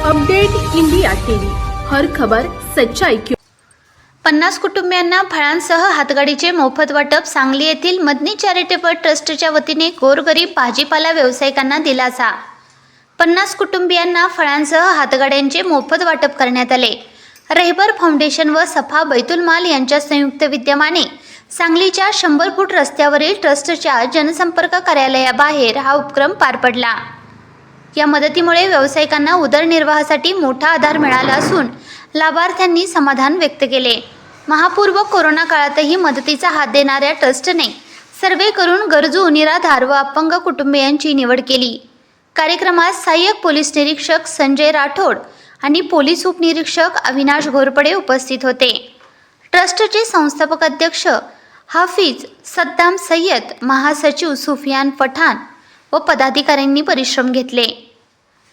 Update India TV. हर खबर सच्चाई की पन्नास कुटुंबियांना फळांसह हातगाडीचे मोफत वाटप सांगली येथील मदनी चॅरिटेबल ट्रस्टच्या वतीने गोरगरीब भाजीपाला व्यावसायिकांना दिलासा. पन्नास कुटुंबियांना फळांसह हातगाड्यांचे मोफत वाटप करण्यात आले. रेहबर फाउंडेशन व सफा बैतुल माल यांच्या संयुक्त विद्यमाने सांगलीच्या शंभर फूट रस्त्यावरील ट्रस्टच्या जनसंपर्क कार्यालयाबाहेर हा उपक्रम पार पडला. या मदतीमुळे व्यावसायिकांना उदरनिर्वाहासाठी मोठा आधार मिळाला असून लाभार्थ्यांनी समाधान व्यक्त केले. महापूर व कोरोना काळातही मदतीचा हात देणाऱ्या ट्रस्टने सर्वे करून गरजू निराधार व अपंग कुटुंबियांची निवड केली. कार्यक्रमात सहाय्यक पोलीस निरीक्षक संजय राठोड आणि पोलीस उपनिरीक्षक अविनाश घोरपडे उपस्थित होते. ट्रस्टचे संस्थापक अध्यक्ष हाफिज सद्दाम सय्यद महासचिव सुफियान पठाण व पदाधिकाऱ्यांनी परिश्रम घेतले.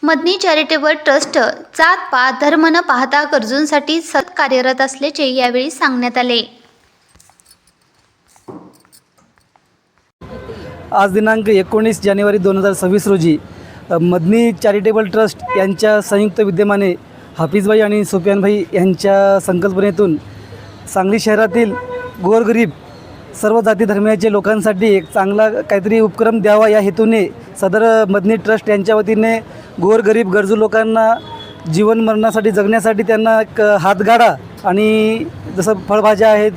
मदनी चॅरिटेबल ट्रस्ट जात पात धर्म न पाहता गरजूंसाठी सत कार्यरत असल्याचे यावेळी सांगण्यात आले. आज दिनांक एकोणीस जानेवारी दोन हजार सव्वीस रोजी मदनी चॅरिटेबल ट्रस्ट यांच्या संयुक्त विद्यमाने हाफिजभाई आणि सुफियानभाई यांच्या संकल्पनेतून सांगली शहरातील गोरगरीब सर्व जाती धर्मियाचे लोकांसाठी एक चांगला काहीतरी उपक्रम द्यावा या हेतूने सदर मदनी ट्रस्ट यांच्या वतीने गोरगरीब गरजू लोकांना जीवन मरणासाठी जगण्यासाठी त्यांना एक हातगाडा आणि जसं फळभाज्या आहेत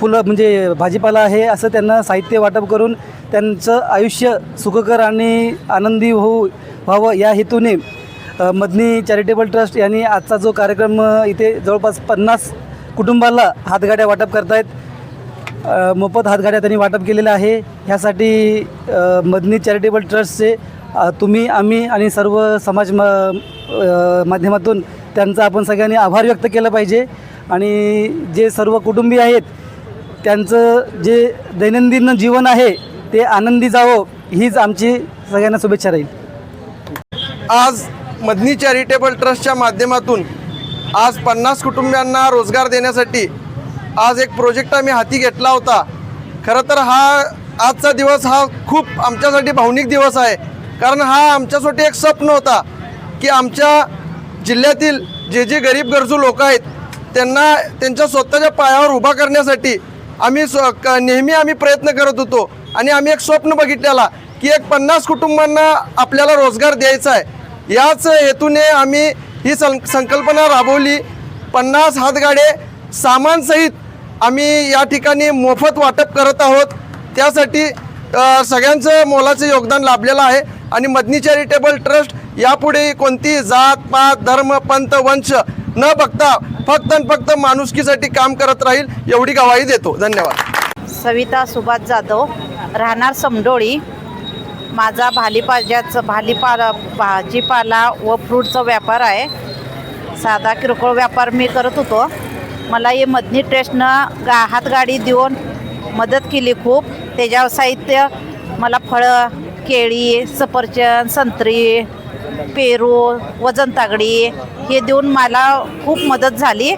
फुलं म्हणजे भाजीपाला आहे असं त्यांना साहित्य वाटप करून त्यांचं आयुष्य सुखकर आणि आनंदी होऊ व्हावं या हेतूने मदनी चॅरिटेबल ट्रस्ट यांनी आजचा जो कार्यक्रम इथे जवळपास पन्नास कुटुंबाला हातगाड्या वाटप करतायत. मोफत हातगाड्या त्यांनी वाटप केलेलं आहे. ह्यासाठी मदनी चॅरिटेबल ट्रस्टचे तुम्ही आम्ही आणि सर्व समाज म माध्यमातून त्यांचा आपण सगळ्यांनी आभार व्यक्त केला पाहिजे. आणि जे सर्व कुटुंबीय आहेत त्यांचं जे दैनंदिन जीवन आहे ते आनंदी जावं हीच आमची सगळ्यांना शुभेच्छा राहील. आज मदनी चॅरिटेबल ट्रस्टच्या माध्यमातून आज पन्नास कुटुंबियांना रोजगार देण्यासाठी आज एक प्रोजेक्ट आम्ही हाती घेतला होता. खरं तर हा आजचा दिवस हा खूप आमच्यासाठी भावनिक दिवस आहे. कारण हा आमच्यासाठी एक स्वप्न होता की आमच्या जिल्ह्यातील जे जे गरीब गरजू लोक आहेत त्यांना त्यांच्या स्वतःच्या पायावर उभा करण्यासाठी आम्ही स्व क- नेहमी आम्ही प्रयत्न करत होतो. आणि आम्ही एक स्वप्न बघितलेला की एक पन्नास कुटुंबांना आपल्याला रोजगार द्यायचा आहे. याच हेतूने आम्ही ही सं संकल्पना राबवली. पन्नास हातगाडे सामानसहित आम्ही या ठिकाणी मोफत वाटप करत आहोत. त्यासाठी सगळ्यांचं मोलाचं योगदान लाभलेलं आहे. आणि मदनी चॅरिटेबल ट्रस्ट यापुढे कोणती जात पात धर्म पंथ वंश न बघता फक्त आणि फक्त माणुसकीसाठी काम करत राहील एवढी गवाही देतो. धन्यवाद. सविता सुभाष जाधव राहणार समडोळी. माझा भालीपाल्याचं भालीपाला भाजीपाला व फ्रूटचा व्यापार आहे. साधा किरकोळ व्यापार मी करत होतो. मला हे मदनी ट्रस्टनं गा हातगाडी देऊन मदत केली खूप. त्याच्यावर साहित्य मला फळं केळी सफरचंद संत्री पेरू वजन तागडी हे देऊन मला खूप मदत झाली.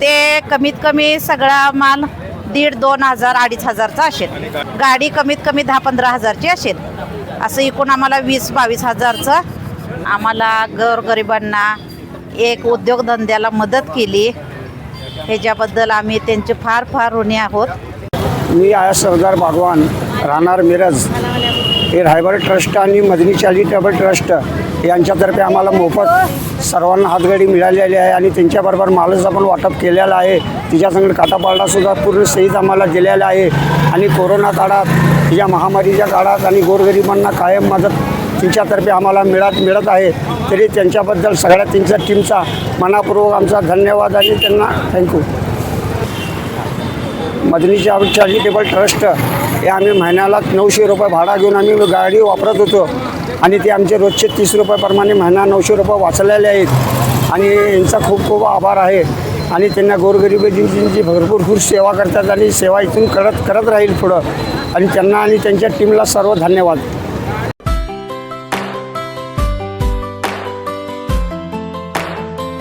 ते कमीत कमी सगळा माल दीड दोन हजार अडीच हजारचा असेल. गाडी कमीत कमी दहा पंधरा हजारची असेल. असं एकूण आम्हाला वीस बावीस हजारचं आम्हाला गरगरिबांना एक उद्योगधंद्याला मदत केली. ह्याच्याबद्दल आम्ही त्यांचे फार फार ऋणी आहोत. मी आया सरदार भगवान राहणार मिरज. हे रायबर ट्रस्ट आणि मदनी चॅरिटेबल ट्रस्ट यांच्यातर्फे आम्हाला मोफत सर्वांना हातगाडी मिळालेली आहे आणि त्यांच्याबरोबर मालच आपण वाटप केलेलं आहे. तिच्यासंग काटापालटासुद्धा पूर्ण सहित आम्हाला दिलेला आहे. आणि कोरोना काळात या महामारीच्या काळात आणि गोरगरिबांना कायम मदत त्यांच्यातर्फे आम्हाला मिळत मिळत आहे. तरी त्यांच्याबद्दल सगळ्या त्यांच्या टीमचा मनापूर्वक आमचा धन्यवाद आणि त्यांना थँक्यू मदनीच्या चॅरिटेबल ट्रस्ट हे आम्ही महिन्याला नऊशे रुपये भाडा घेऊन आम्ही गाडी वापरत होतो. आणि ते आमचे रोजचे तीस रुपयाप्रमाणे महिना नऊशे रुपये वाचलेले आहेत. आणि यांचा खूप खूप आभार आहे. आणि त्यांना गोरगरिबांची भरपूर खूप सेवा करतात आणि सेवा इथून करत करत राहील पुढं. आणि त्यांना आणि त्यांच्या टीमला सर्व धन्यवाद.